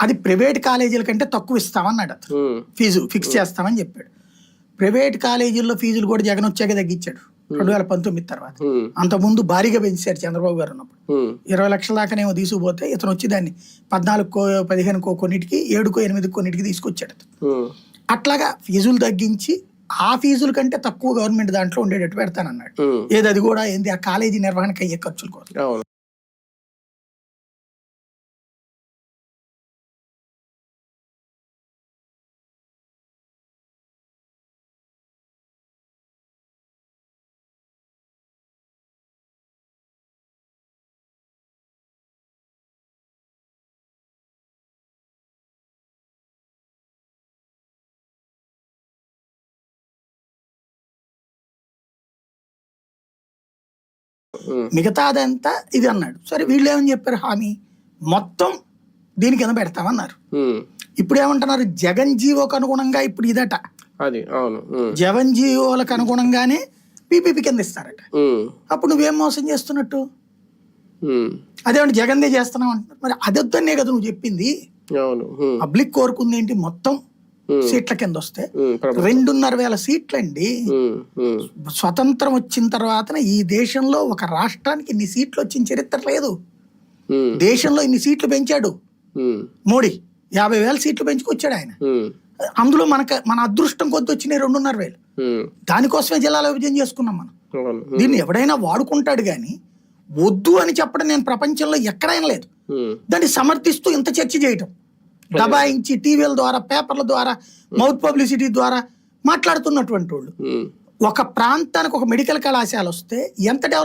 అది ప్రైవేట్ కాలేజీల కంటే తక్కువ ఇస్తామన్నాడు అతను. ఫీజు ఫిక్స్ చేస్తామని చెప్పాడు. ప్రైవేట్ కాలేజీల్లో ఫీజులు కూడా జగన్ వచ్చాక తగ్గించాడు. రెండు వేల పంతొమ్మిది తర్వాత. అంతకుముందు భారీగా పెంచారు చంద్రబాబు గారు ఉన్నప్పుడు. ఇరవై లక్షల దాకానేమో తీసుకుపోతే ఇతను వచ్చి దాన్ని పద్నాలుగుకో పదిహేనుకో కొన్నిటికి ఏడుకో ఎనిమిది కొన్నిటికి తీసుకొచ్చాడు అట్లాగా ఫీజులు తగ్గించి ఆ ఫీజుల కంటే తక్కువ గవర్నమెంట్ దాంట్లో ఉండేటట్టు పెడతానన్నాడు. ఏది అది కూడా ఏంది? ఆ కాలేజీ నిర్వహణకి అయ్యే ఖర్చుల కోసం మిగతాదంతా ఇది అన్నాడు. సరే వీళ్ళు ఏమని చెప్పారు? హామీ. మొత్తం దీని కింద పెడతామన్నారు. ఇప్పుడు ఏమంటున్నారు జగన్ జీవోకు అనుగుణంగా ఇప్పుడు ఇదట. అది అవును. జగన్ జీవోలకు అనుగుణంగానే పీపీపీ కింద ఇస్తారట. అప్పుడు నువ్వేం మోసం చేస్తున్నట్టు? అదేమంటే జగన్దే చేస్తున్నావు అంటున్నారు. మరి అదొద్దనే కదా నువ్వు చెప్పింది. పబ్లిక్ కోరుకుంది ఏంటి? మొత్తం సీట్ల కింద వస్తే రెండున్నర వేల సీట్లండి. స్వతంత్రం వచ్చిన తర్వాత ఈ దేశంలో ఒక రాష్ట్రానికి ఇన్ని సీట్లు వచ్చిన చరిత్ర లేదు. దేశంలో ఇన్ని సీట్లు పెంచాడు. మోడీ యాభై వేల సీట్లు పెంచుకొచ్చాడు ఆయన. అందులో మనకు మన అదృష్టం కొద్ది వచ్చినాయి రెండున్నర వేలు. దానికోసమే జిల్లాల విభజన చేసుకున్నాం మనం. దీన్ని ఎవడైనా వాడుకుంటాడు కానీ వద్దు అని చెప్పడం నేను ప్రపంచంలో ఎక్కడైనా లేదు. దాన్ని సమర్థిస్తూ ఇంత చర్చ చేయటం. దబాయించి టీవీల ద్వారా పేపర్ల ద్వారా మౌత్ పబ్లిసిటీ ద్వారా మాట్లాడుతున్నటువంటి వాళ్ళు ఉమ్. ఒక ప్రాంతానికి ఒక మెడికల్ కళాశాల వస్తే ఎంత డెవలప్